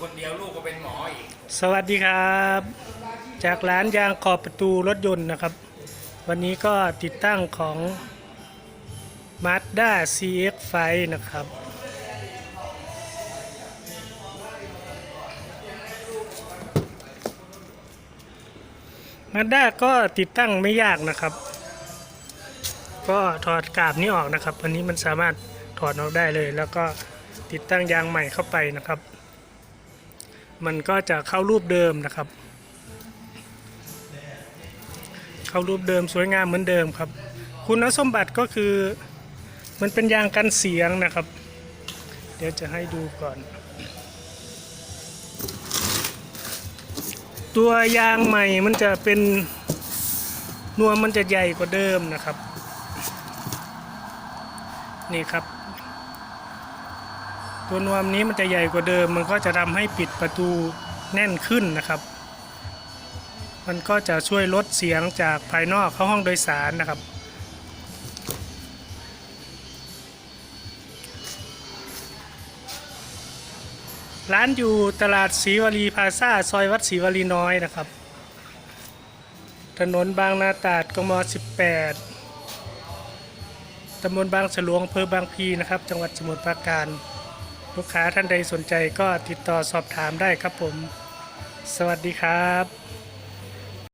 คนเดียวลูกก็เป็นหมออีก สวัสดีครับ จากร้านยางขอบประตูรถยนต์นะครับ วันนี้ก็ติดตั้งของ Mazda CX-5 นะครับ Mazda ก็ติดตั้งไม่ยากนะครับ ก็ถอดกาบนี้ออกนะครับ อันนี้มันสามารถถอดออกได้เลย แล้วก็ติดตั้งยางใหม่เข้าไปนะครับ มันก็จะเข้ารูปเดิมนะครับ เข้ารูปเดิมสวยงามเหมือนเดิมครับ คุณสมบัติก็คือมันเป็นยางกันเสียงนะครับ เดี๋ยวจะให้ดูก่อน ตัวยางใหม่มันจะเป็นนวมมันจะใหญ่กว่าเดิมนะครับ นี่ครับ ตัวนวมนี้มันจะใหญ่กว่าเดิม มันก็จะทำให้ปิดประตูแน่นขึ้นนะครับ มันก็จะช่วยลดเสียงจากภายนอกเข้าห้องโดยสารนะครับ ร้านอยู่ตลาดศรีวลีพาซาซอยวัดศรีวลีน้อยนะครับ ถนนบางนาตาดกม 18ตำบลบางฉลวงอำเภอบางพีนะครับ จังหวัดสมุทรปราการ ลูกค้าท่านใดสนใจก็ติดต่อสอบถามได้ครับผม สวัสดีครับ